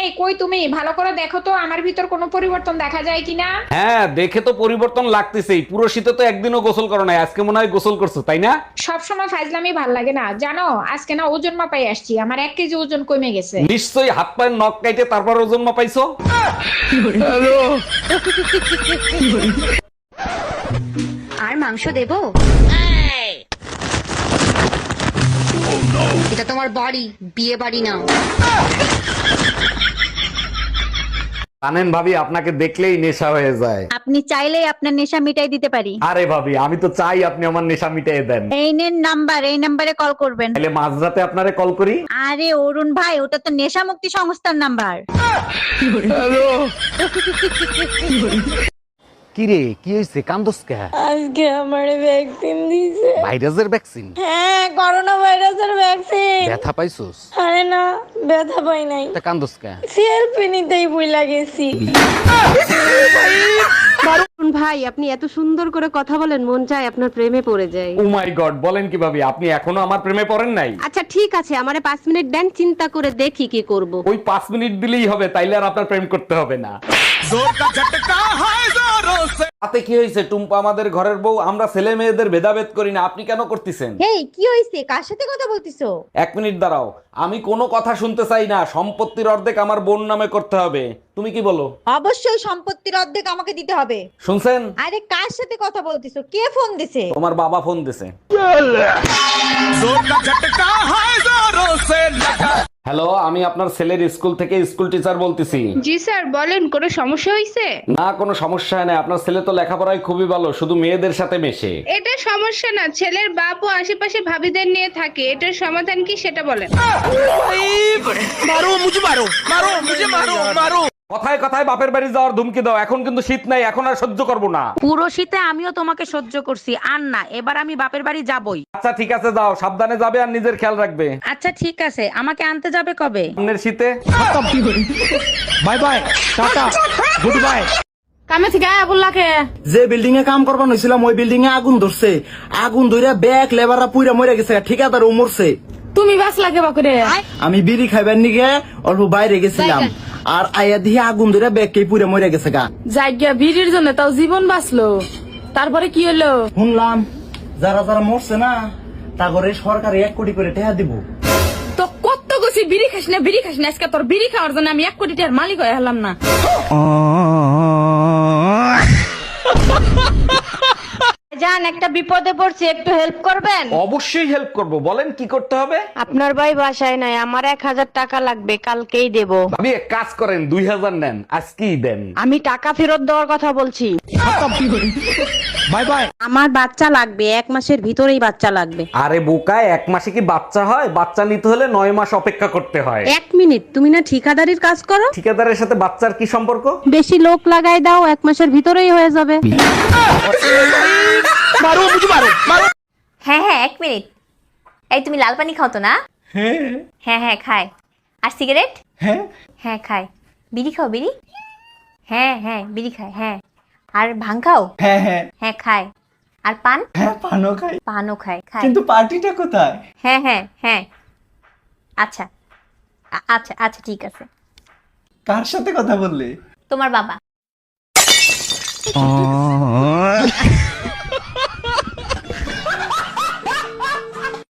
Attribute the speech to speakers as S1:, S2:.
S1: এই কই তুমি? ভালো করে দেখো তো আমার ভিতর কোনো পরিবর্তন দেখা যায় কিনা?
S2: হ্যাঁ দেখে তো পরিবর্তন লাগতেছেই। পুরো শীতে তো একদিনও গোসল করো নাই আজকে মনে হয় গোসল করছ তাই না?
S1: সব সময় ফাজলামি ভালো লাগে না। জানো আজকে না ওজন মাপাই আসছি আমার এক কেজি ওজন কমে গেছে।
S2: নিশ্চয়ই হাত পায়ের নখ কাইটে তারপর ওজন মাপাইছো?
S3: আর মাংস দেবো? এটা তোমার বাড়ি বিয়ে বাড়ি না
S2: জানেন ভাবি আপনাকে দেখলেই নেশা হয়ে যায়।
S4: আপনি চাইলেই আপনার নেশা মিটাই দিতে পারি।
S2: আরে ভাবি আমি তো চাই আপনি আমার নেশা মিটাই দেন।
S4: এই নেন নাম্বার এই নাম্বারে কল করবেন।
S2: তাহলে মাঝরাতে আপনারে কল করি?
S4: আরে অরুণ ভাই ওটা তো নেশা মুক্তি সংস্থার নাম্বার।
S2: কি রে কি হয়েছে? কান্দোস কে
S5: আজকে আমারে ভ্যাকসিন দিছে
S2: ভাইরাসের ভ্যাকসিন
S5: হ্যাঁ করোনা ভাইরাসের ভ্যাকসিন
S2: ব্যথা পাইছোস?
S5: আরে না ব্যথা পাই নাই।
S2: তা কান্দোস কে
S5: সেলফি নিতেই ভুলা গেছি।
S6: ভাই আপনি এত সুন্দর করে কথা বলেন মন চায় আপনার প্রেমে পড়ে যায়
S2: ও মাই গড বলেন কি কীভাবে আপনি এখনও আমার প্রেমে পড়েন নাই?
S6: আচ্ছা ঠিক আছে আমারে পাঁচ মিনিট দেন চিন্তা করে দেখি কি করব।
S2: ওই পাঁচ মিনিট দিলেই হবে তাইলে আর আপনার প্রেম করতে হবে না। তাতে কি হয়েছে? টুম্পা আমাদের ঘরের বউ আমরা ছেলে মেয়েদের ভেদাভেদ করি না। আপনি কেন করতেছেন?
S4: এই কি হয়েছে? কার সাথে কথা বলতিছো?
S2: এক মিনিট দাঁড়াও। আমি কোনো কথা শুনতে চাই না। সম্পত্তির অর্ধেক আমার বোন নামে করতে হবে। তুমি কি বলো?
S4: অবশ্যই সম্পত্তির অর্ধেক আমাকে দিতে হবে।
S2: শুনছেন?
S4: আরে কার সাথে কথা বলতিছো? কে ফোন দিছে?
S2: তোমার বাবা ফোন দিছে। হ্যালো আমি আপনার ছেলের স্কুল থেকে স্কুল টিচার বলতেছি।
S7: জি স্যার বলেন কোনো সমস্যা হয়েছে
S2: না কোনো সমস্যা নাই। আপনার ছেলে তো লেখাপড়ায় খুবই ভালো শুধু মেয়েদের সাথে মেশে।
S7: এটা সমস্যা না ছেলের বাপ ও আশেপাশে ভাবিদের নিয়ে থাকে এটার সমাধান কি সেটা বলেন।
S2: কথায় কথায় বাপের বাড়ি যাওয়ার ধুমকি দাও। এখন কিন্তু শীত নাই এখন আর সহ্য করব না।
S8: পুরো শীতে আমিও তোমাকে সহ্য করছি। আর না এবার আমি বাপের বাড়ি যাবই।
S2: আচ্ছা ঠিক আছে যাও। সাবধানে যাবে আর নিজের খেয়াল রাখবে।
S8: আচ্ছা ঠিক আছে। আমাকে আনতে যাবে কবে?
S2: সামনের শীতে।
S9: Bye bye tata. Good bye
S6: কামে থেকে আগুন লাগে
S9: যে বিল্ডিং এ কাম করবার হয়েছিলাম ওই বিল্ডিং এ আগুন ধরছে। আগুন ধরে ব্যাগ লেবাররা পুইরা মরে গেছে ঠিকাদার ও মরছে।
S6: তুমি বাস লাগে বাকুরে
S9: আমি বিড়ি খাইবার নিগে অল্প বাইরে গেছিলাম। আর আয়া দিয়ে আগুন ধরে ব্যাগ পুরে মরে গেছে গা।
S6: জায়গা ভিড়ের জন্য তাও জীবন বাঁচলো। তারপরে কি হলো?
S9: শুনলাম যারা যারা মরছে না তাগরে সরকারে সরকার এক কোটি করে টাকা দিব।
S6: তো কত গেছি বিড়ি খাস না বিড়ি খাস না আজকে তোর বিড়ি খাওয়ার জন্য আমি এক কোটি টাকার মালিক হয়ে হলাম না।
S4: জান একটা বিপদে পড়ছি একটু হেল্প করবেন?
S2: অবশ্যই হেল্প করব। বলেন কি করতে হবে?
S6: আপনার ভাই বাসায় নাই আমার এক হাজার টাকা লাগবে কালকেই দেব।
S2: ভাবি এক কাজ করেন দুই হাজার নেন আজকেই দেন।
S6: আমি টাকা ফেরত দেওয়ার কথা বলছি।
S9: বাই বাই
S6: আমার বাচ্চা লাগবে এক মাসের ভিতরেই বাচ্চা লাগবে।
S2: আরে বোকায় এক মাসে কি বাচ্চা হয়? বাচ্চা নিতে হলে নয় মাস অপেক্ষা করতে হয়।
S6: এক মিনিট তুমি না ঠিকাদারির কাজ করো?
S2: ঠিকাদারের সাথে বাচ্চার কি সম্পর্ক?
S6: বেশি লোক লাগাই দাও এক মাসের ভিতরেই হয়ে যাবে।
S3: হ্যাঁ হ্যাঁ এক মিনিট। এই তুমি লাল পানি খাও তো না? হ্যাঁ। হ্যাঁ খায়। আর সিগারেট?
S9: হ্যাঁ।
S3: হ্যাঁ খায়। বিড়ি খাও বিড়ি? হ্যাঁ হ্যাঁ বিড়ি খায় হ্যাঁ। আর ভাং খাও?
S9: হ্যাঁ হ্যাঁ।
S3: হ্যাঁ খায়। আর পান?
S9: হ্যাঁ পানও খাই।
S3: পানও খায় খায়।
S9: কিন্তু পার্টিটা কোথায়?
S3: হ্যাঁ হ্যাঁ হ্যাঁ। আচ্ছা। আচ্ছা আচ্ছা ঠিক আছে।
S9: কার সাথে কথা বললে?
S3: তোমার বাবা।